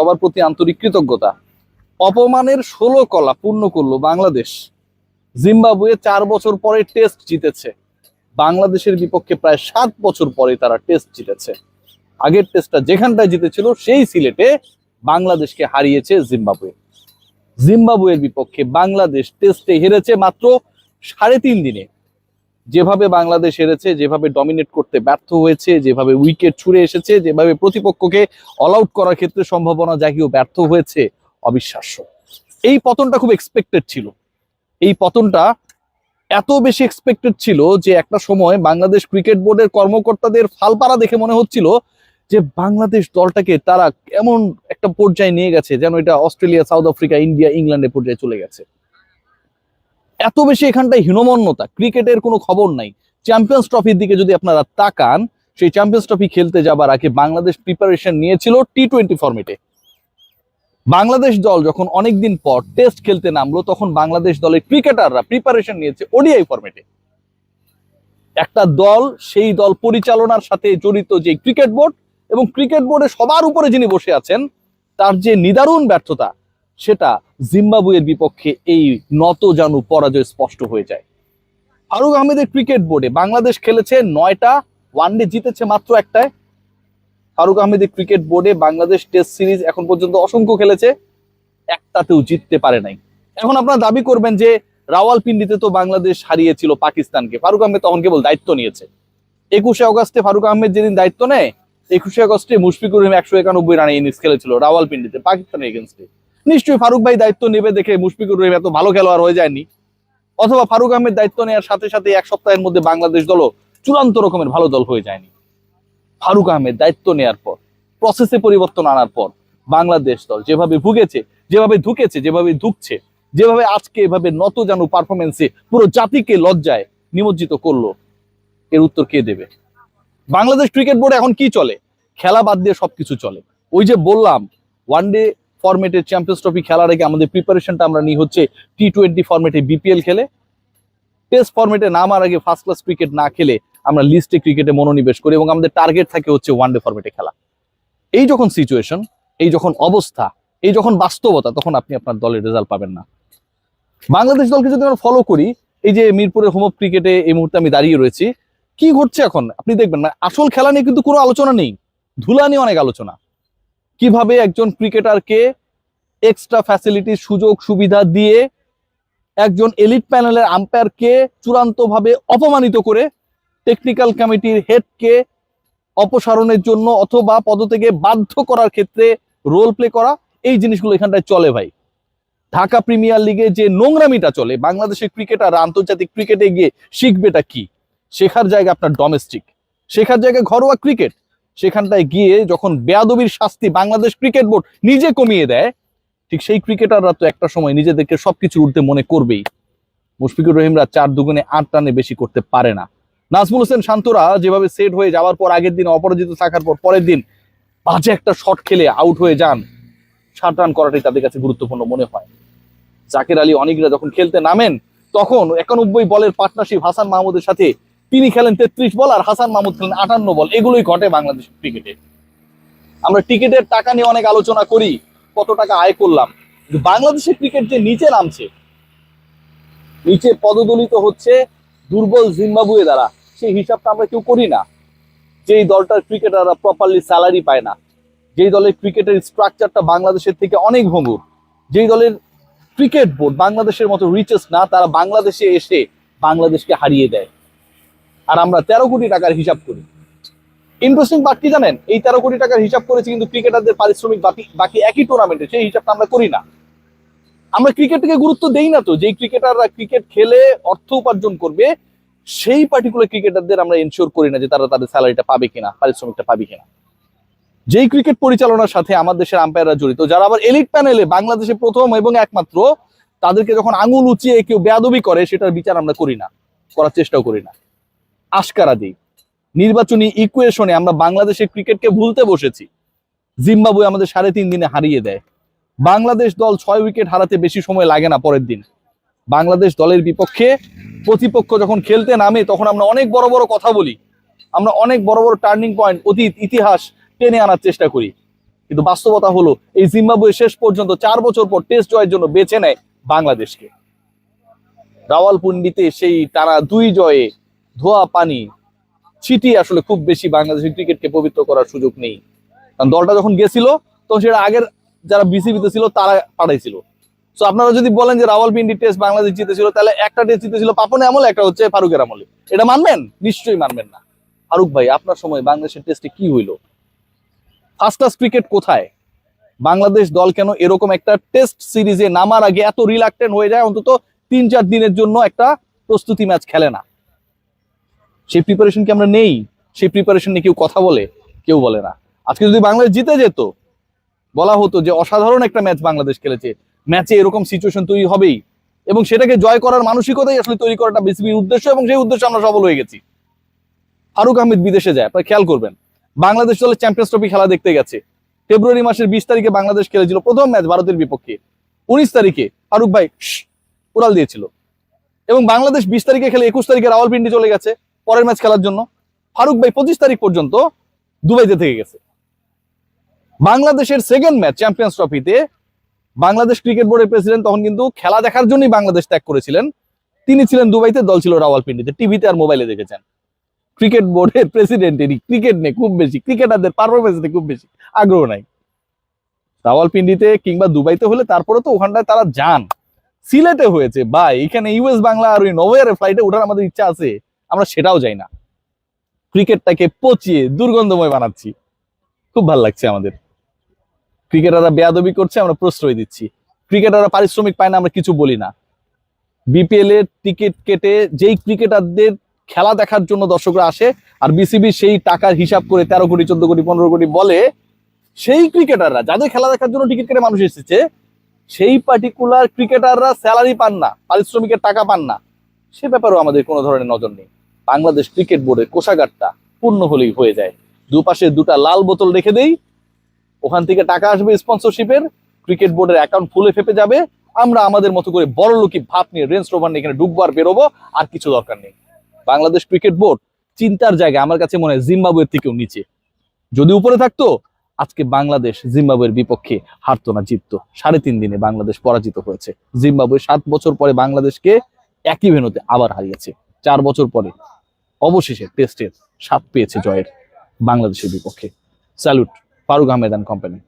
সবার প্রতি আন্তরিক কৃতজ্ঞতা। অপমানের ষোলো কলা পূর্ণ করল বাংলাদেশ। জিম্বাবুয়ে চার বছর পরে টেস্ট জিতেছে। বাংলাদেশের বিপক্ষে প্রায় সাত বছর পরে তারা টেস্ট জিতেছে। আগের টেস্টটা যেখানটায় জিতেছিল, সেই সিলেটে বাংলাদেশকে হারিয়েছে জিম্বাবুয়ে। জিম্বাবুয়ের বিপক্ষে বাংলাদেশ টেস্টে হেরেছে মাত্র সাড়ে তিন দিনে। যেভাবে বাংলাদেশ হেরেছে, যেভাবে ডমিনেট করতে ব্যর্থ হয়েছে, যেভাবে উইকেট ছুড়ে এসেছে, যেভাবে প্রতিপক্ষকে অল আউট করার ক্ষেত্রে সম্ভাবনা জাগিয়েও ব্যর্থ হয়েছে, অবিশ্বাস্য। এই পতনটা খুব এক্সপেক্টেড ছিল। এই পতনটা এত বেশি এক্সপেক্টেড ছিল যে একটা সময় বাংলাদেশ ক্রিকেট বোর্ডের কর্মকর্তাদের ফালপাড়া দেখে মনে হচ্ছিল যে বাংলাদেশ দলটাকে তারা এমন একটা পর্যায়ে নিয়ে গেছে, যেন এটা অস্ট্রেলিয়া, সাউথ আফ্রিকা, ইন্ডিয়া, ইংল্যান্ডের পর্যায়ে চলে গেছে। এত বেশি এখানটায় হীনমন্যতা, ক্রিকেটের কোনো খবর নাই। চ্যাম্পিয়ন্স ট্রফির দিকে যদি আপনারা তাকান, সেই চ্যাম্পিয়ন্স ট্রফি খেলতে যাবার আগে বাংলাদেশ প্রিপারেশন নিয়েছিল টি টোয়েন্টি ফর্মেটে বাংলাদেশ দল যখন অনেকদিন পর টেস্ট খেলতে নামলো, তখন বাংলাদেশ দলের ক্রিকেটাররা প্রিপারেশন নিয়েছে ওডিআই ফর্মেটে একটা দল, সেই দল পরিচালনার সাথে জড়িত যে ক্রিকেট বোর্ড এবং ক্রিকেট বোর্ডে সবার উপরে যিনি বসে আছেন, তার যে নিদারুণ ব্যর্থতা সেটা জিম্বাবুয়ের বিপক্ষে এই নত জানু পরাজয় স্পষ্ট হয়ে যায়। ফারুক আহমেদের ক্রিকেট বোর্ডে বাংলাদেশ খেলেছে নয়টা ওয়ানডে জিতেছে মাত্র একটায়। ফারুক আহমেদের ক্রিকেট বোর্ডে বাংলাদেশ টেস্ট সিরিজ এখন পর্যন্ত অসংখ্য খেলেছে, একটাতেও জিততে পারে নাই। এখন আপনারা দাবি করবেন যে রাওয়ালপিন্ডিতে তো বাংলাদেশ হারিয়েছিল পাকিস্তানকে। ফারুক আহমেদ তখন কেবল দায়িত্ব নিয়েছে। একুশে অগস্টে ফারুক আহমেদ যেদিন দায়িত্ব নেয়, একুশে আগস্টে মুশফিকুর রহিম একশো একানব্বই রানে ইনিংস খেলেছিল রাওয়ালপিন্ডিতে, পাকিস্তানের এগেনস্টে নিশ্চয়ই ফারুক ভাই দায়িত্ব নেবে দেখে মুশফিকুর রহিম এত ভালো খেলোয়াড় হয়ে যায়নি। অথবা ফারুক আহমেদ দায়িত্ব নেওয়ার সাথে সাথে এক সপ্তাহের মধ্যে বাংলাদেশ দলও চূড়ান্ত রকমের ভালো দল হয়ে যায়নি। ফারুক আহমেদ দায়িত্ব নেওয়ার পর প্রসেসে পরিবর্তন আনার পর বাংলাদেশ দল যেভাবে ভুগেছে, যেভাবে ধুকেছে, যেভাবে ধুকছে, যেভাবে আজকে এভাবে নত জানু পারফরমেন্সে পুরো জাতিকে লজ্জায় নিমজ্জিত করল, এর উত্তর কে দেবে? বাংলাদেশ ক্রিকেট বোর্ডে এখন কি চলে? খেলা বাদ দিয়ে সবকিছু চলে। ওই যে বললাম ওয়ান ডে ফরম্যাটের চ্যাম্পিয়ন্স ট্রফি খেলার আগে আমাদের প্রিপারেশনটা আমরা নিই হচ্ছে টি টোয়েন্টি ফরম্যাটে বিপিএল খেলে। টেস্ট ফরম্যাটে নামার আগে ফার্স্ট ক্লাস ক্রিকেট না খেলে আমরা লিস্টে ক্রিকেটে মনোনিবেশ করি এবং আমাদের টার্গেট থাকে হচ্ছে ওয়ান ডে ফরম্যাটে খেলা। এই যখন সিচুয়েশন এই যখন অবস্থা, এই যখন বাস্তবতা, তখন আপনি আপনার দলের রেজাল্ট পাবেন না। বাংলাদেশ দলকে যদি আমরা ফলো করি, এই যে মিরপুরের হোম অফ ক্রিকেটে এই মুহূর্তে আমি দাঁড়িয়ে রয়েছি, কি ঘটছে এখন? আপনি দেখবেন মানে আসল খেলা নিয়ে কিন্তু কোনো আলোচনা নেই। ধুলা নিয়ে অনেক আলোচনা। কীভাবে একজন ক্রিকেটারকে এক্সট্রা ফ্যাসিলিটি সুযোগ, সুবিধা দিয়ে একজন এলিট প্যানেলের আম্পায়ারকে চূড়ান্তভাবে অপমানিত করে টেকনিক্যাল কমিটির হেডকে অপসারণের জন্য অথবা পদত্যাগে বাধ্য করার ক্ষেত্রে রোল প্লে করা, এই জিনিসগুলো এখানটায় চলে ভাই। ঢাকা প্রিমিয়ার লিগে যে নোংরামিটা চলে, বাংলাদেশের ক্রিকেটার আন্তর্জাতিক ক্রিকেটে গিয়ে শিখবেটা কি? শেখার জায়গা আপনার ডোমেস্টিক শেখার জায়গা ঘরোয়া ক্রিকেট সেখানটায় গিয়ে যখন বেয়াদবির শাস্তি বাংলাদেশ ক্রিকেট বোর্ড নিজে কমিয়ে দেয়, ঠিক সেই ক্রিকেটাররা তো একটা সময় নিজেদেরকে সবকিছু উঠতে মনে করবেই। মুশফিকুর রহিমরা চার দুগুণে আট রানে বেশি করতে পারে না। নাজমুল হোসেন শান্তরা যেভাবে সেট হয়ে যাওয়ার পর আগের দিন অপরাজিত থাকার পর পরের দিন বাজে একটা শট খেলে আউট হয়ে যান। সাত রান করাটাই তাদের কাছে গুরুত্বপূর্ণ মনে হয়। জাকের আলী অনেকরা যখন খেলতে নামেন, তখন একানব্বই বলের পার্টনারশিপ হাসান মাহমুদের সাথে তিনি খেলেন তেত্রিশ বল আর হাসান মাহমুদ খেলেন আটান্ন বল। এগুলোই ঘটে বাংলাদেশ ক্রিকেটে। আমরা টিকিটের টাকা নিয়ে অনেক আলোচনা করি, কত টাকা আয় করলাম। বাংলাদেশের ক্রিকেট যে নিচে নামছে, নিচে পদদলিত হচ্ছে দুর্বল জিম্বাবুয়ে দ্বারা। সেই হিসাবটা আমরা কেউ করি না। যেই দলটার ক্রিকেটাররা প্রপারলি স্যালারি পায় না, যেই দলের ক্রিকেটের স্ট্রাকচারটা বাংলাদেশের থেকে অনেক ভঙ্গুর, যেই দলের ক্রিকেট বোর্ড বাংলাদেশের মতো রিচেস না, তারা বাংলাদেশে এসে বাংলাদেশকে হারিয়ে দেয়। আর আমরা তেরো কোটি টাকার হিসাব করি। ইন্টারেস্টিং পার্ট কি জানেন? এই তেরো কোটি টাকার হিসাব করেছি কিন্তু ক্রিকেটারদের পারিশ্রমিক বাকি বাকি একই টুর্নামেন্টে সেই হিসাবটা আমরা করি না। আমরা ক্রিকেটকে গুরুত্ব দেই না তো, যেই ক্রিকেটাররা ক্রিকেট খেলে অর্থ উপার্জন করবে, সেই পার্টিকুলার ক্রিকেটারদের আমরা এনশিওর করি না যে তারা তাদের স্যালারিটা পাবে কিনা, পারিশ্রমিকটা পাবে কিনা। যেই ক্রিকেট পরিচালনার সাথে আমার দেশের আম্পায়াররা জড়িত, যারা আবার এলিট প্যানেলে বাংলাদেশে প্রথম এবং একমাত্র, তাদেরকে যখন আঙুল উঁচিয়ে কেউ বেয়াদবি করে, সেটার বিচার আমরা করি না, করার চেষ্টাও করি না। আশকারা দিই নির্বাচনী ইকুয়েশনে আমরা বাংলাদেশের ক্রিকেটকে ভুলতে বসেছি। জিম্বাবুয়ে আমাদের সাড়ে তিন দিনে হারিয়ে দেয়। বাংলাদেশ দল ছয় উইকেট হারাতে বেশি সময় লাগে না পরের দিন। বাংলাদেশ দলের বিপক্ষে প্রতিপক্ষ যখন খেলতে নামে, তখন আমরা অনেক বড় বড় কথা বলি। আমরা অনেক বড় বড় টার্নিং পয়েন্ট অতীত, ইতিহাস টেনে আনার চেষ্টা করি। কিন্তু বাস্তবতা হলো, এই জিম্বাবুয়ে শেষ পর্যন্ত চার বছর পর টেস্ট জয়ের জন্য বেছে নেয় বাংলাদেশকে। রাওয়ালপিন্ডিতে সেই টানা দুই জয়ে ধোয়া, পানি ছিটি আসলে খুব বেশি বাংলাদেশের ক্রিকেটকে পবিত্র করার সুযোগ নেই। কারণ দলটা যখন গেছিল, তখন সেটা আগের যারা বিসিবিতে ছিল, তারা পাঠাইছিল। তো আপনারা যদি বলেন যে রাওয়ালপিন্ডি টেস্ট বাংলাদেশ জিতেছিল, তাহলে একটা টেস্ট জিতেছিল পাপনে আমলে, একটা হচ্ছে ফারুকের আমলে। এটা মানবেন? নিশ্চয়ই মানবেন না। ফারুক ভাই, আপনার সময় বাংলাদেশের টেস্টে কি হইল? ফার্স্ট ক্লাস ক্রিকেট কোথায়? বাংলাদেশ দল কেন এরকম একটা টেস্ট সিরিজে নামার আগে এত রিলাক্টেন্ট হয়ে যায়? অন্তত তিন চার দিনের জন্য একটা প্রস্তুতি ম্যাচ খেলে না। সেই প্রিপারেশন কি আমরা নেই? সেই প্রিপারেশন নিয়ে কেউ কথা বলে, কেউ বলে না। আজকে যদি বাংলাদেশ জিতে যেত, বলা হতো যে অসাধারণ একটা ম্যাচ বাংলাদেশ খেলেছে ম্যাচে এরকম সিচুয়েশন তৈরি হবেই। এবং সেটাকে জয় করার মানসিকতাই আসলে তৈরি করাটা বিসিবির উদ্দেশ্য এবং সেই উদ্দেশ্যে আমরা সফল হয়ে গেছি। ফারুক আহমেদ বিদেশে যায়, আপনারা খেয়াল করবেন। বাংলাদেশ দলের চ্যাম্পিয়ন্স ট্রফি খেলা দেখতে গেছে। ফেব্রুয়ারি মাসের বিশ তারিখে বাংলাদেশ খেলেছিল প্রথম ম্যাচ ভারতের বিপক্ষে। উনিশ তারিখে, ফারুক ভাই, উড়াল দিয়েছিল। এবং বাংলাদেশ বিশ তারিখে খেলে একুশ তারিখে রাওয়ালপিন্ডি চলে গেছে। পরের ম্যাচ খেলার জন্য ফারুক ভাই পঁচিশ তারিখ পর্যন্ত দুবাইতে থেকে গেছে। বাংলাদেশের সেকেন্ড ম্যাচ চ্যাম্পিয়ন্স ট্রফিতে বাংলাদেশ ক্রিকেট বোর্ডের প্রেসিডেন্ট তখন কিন্তু খেলা দেখার জন্যই বাংলাদেশ ত্যাগ করেছিলেন। তিনি ছিলেন দুবাইতে, দল ছিল রাওয়ালপিন্ডিতে। টিভিতে আর মোবাইলে দেখেছেন। ক্রিকেট বোর্ডের প্রেসিডেন্টেরই ক্রিকেট নিয়ে খুব বেশি ক্রিকেটারদের পারফরমেন্স নিয়ে খুব বেশি আগ্রহ নাই। রাওয়ালপিন্ডিতে কিংবা দুবাইতে হলে তারপরে তো ওখানটায় তারা যান। সিলেটে হয়েছে বা এখানে ইউএস বাংলা আর ওই নভোয়ারের ফ্লাইটে ওঠার আমাদের ইচ্ছা আছে। আমরা সেটাও যাই না। ক্রিকেটটাকে পচিয়ে দুর্গন্ধময় বানাচ্ছি। খুব ভালো লাগছে আমাদের। ক্রিকেটাররা বেয়াদবি করছে, আমরা প্রশ্রয় দিচ্ছি। ক্রিকেটাররা পারিশ্রমিক পায় না, আমরা কিছু বলি না। বিপিএল এর টিকিট কেটে যেই ক্রিকেটারদের খেলা দেখার জন্য দর্শকরা আসে, আর বিসিবি সেই টাকার হিসাব করে তেরো কোটি, চোদ্দ কোটি, পনেরো কোটি বলে, সেই ক্রিকেটাররা, যাদের খেলা দেখার জন্য টিকিট কেটে মানুষ এসেছে, সেই পার্টিকুলার ক্রিকেটাররা স্যালারি পান না, পারিশ্রমিকের টাকা পান না। সে ব্যাপারেও আমাদের কোনো ধরনের নজর নেই। বাংলাদেশ ক্রিকেট বোর্ডের কোষাগারটা পূর্ণ হলেই হয়ে যায়। দুপাশে দুটা লাল বোতল রেখে দেই। ওখান থেকে টাকা আসবে স্পন্সরশিপের ক্রিকেট বোর্ডের অ্যাকাউন্ট ফুলে ফেপে যাবে। আমরা আমাদের মতো করে বড় লোকি ভাব নিয়ে রেঞ্জ রোভার এখানে ডুববো আর বেরোবো, আর কিছু দরকার নেই। বাংলাদেশ ক্রিকেট বোর্ড চিন্তার জায়গা আমার কাছে মনে হয় জিম্বাবুয়ের থেকেও নিচে। যদি উপরে থাকতো, আজকে বাংলাদেশ জিম্বাবুয়ের বিপক্ষে হারতো না, জিততো। সাড়ে তিন দিনে বাংলাদেশ পরাজিত হয়েছে। জিম্বাবুয়ে সাত বছর পরে বাংলাদেশকে একই ভেনুতে আবার হারিয়েছে। চার বছর পরে অবশেষে টেস্টের স্বাদ পেয়েছে জয়ের বাংলাদেশের বিপক্ষে। Salute Faruk আহমেদান company